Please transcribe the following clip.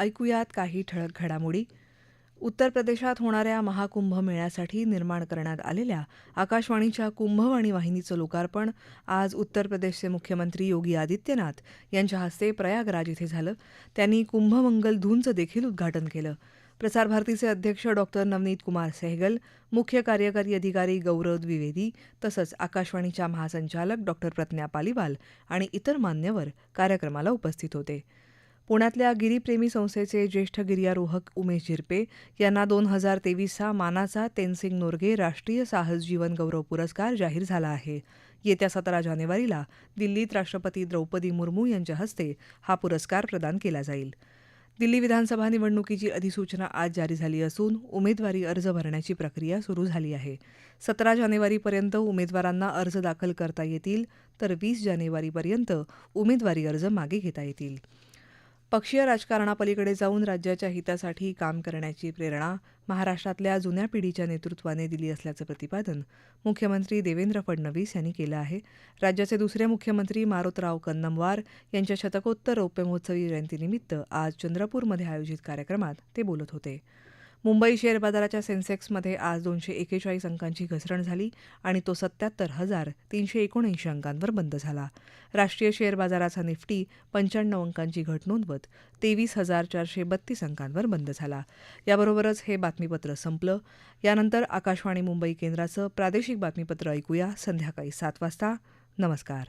ऐकूयात काही ठळक घडामोडी. उत्तर प्रदेशात होणाऱ्या महाकुंभ मेळ्यासाठी निर्माण करण्यात आलेल्या आकाशवाणीच्या कुंभवाणी वाहिनीचं लोकार्पण आज उत्तर प्रदेशचे मुख्यमंत्री योगी आदित्यनाथ यांच्या हस्ते प्रयागराज इथे झालं. त्यांनी कुंभमंगल धूनचं देखील उद्घाटन केलं. प्रसारभारतीचे अध्यक्ष डॉक्टर नवनीत कुमार सहगल मुख्य कार्यकारी अधिकारी गौरव द्विवेदी तसंच आकाशवाणीच्या महासंचालक डॉक्टर प्रज्ञा पालिवाल आणि इतर मान्यवर कार्यक्रमाला उपस्थित होते. पुण्यातल्या गिरीप्रेमी संस्थेचे ज्येष्ठ गिर्यारोहक उमेश झिरपे यांना दोन हजार तेवीसचा मानाचा तेनसिंग नोर्गे राष्ट्रीय साहस जीवन गौरव पुरस्कार जाहीर झाला आहे. येत्या सतरा जानेवारीला दिल्लीत राष्ट्रपती द्रौपदी मुर्मू यांच्या हस्ते हा पुरस्कार प्रदान केला जाईल. दिल्ली विधानसभा निवडणुकीची अधिसूचना आज जारी झाली असून उमेदवारी अर्ज भरण्याची प्रक्रिया सुरू झाली आहे. सतरा जानेवारीपर्यंत उमेदवारांना अर्ज दाखल करता येतील तर वीस जानेवारीपर्यंत उमेदवारी अर्ज मागे घेता येतील. पक्षीय राजकारणापलीकडे जाऊन राज्याच्या हितासाठी काम करण्याची प्रेरणा महाराष्ट्रातल्या जुन्या पिढीच्या नेतृत्वाने दिली असल्याचं प्रतिपादन मुख्यमंत्री देवेंद्र फडणवीस यांनी केलं आहे. राज्याचे दुसरे मुख्यमंत्री मारोतराव कन्नमवार यांच्या शतकोत्तर रौप्य महोत्सवी जयंतीनिमित्त आज चंद्रपूरमध्ये आयोजित कार्यक्रमात ते बोलत होते. मुंबई शेअर बाजाराच्या सेन्सेक्समध्ये आज दोनशे एकेचाळीस अंकांची घसरण झाली आणि तो सत्याहत्तर हजार तीनशे एकोणऐंशी अंकांवर बंद झाला. राष्ट्रीय शेअर बाजाराचा निफ्टी पंच्याण्णव अंकांची घट नोंदवत तेवीस हजार चारशे बत्तीस अंकांवर बंद झाला. याबरोबरच हे बातमीपत्र संपलं. यानंतर आकाशवाणी मुंबई केंद्राचं प्रादेशिक बातमीपत्र ऐकूया संध्याकाळी सात वाजता. नमस्कार.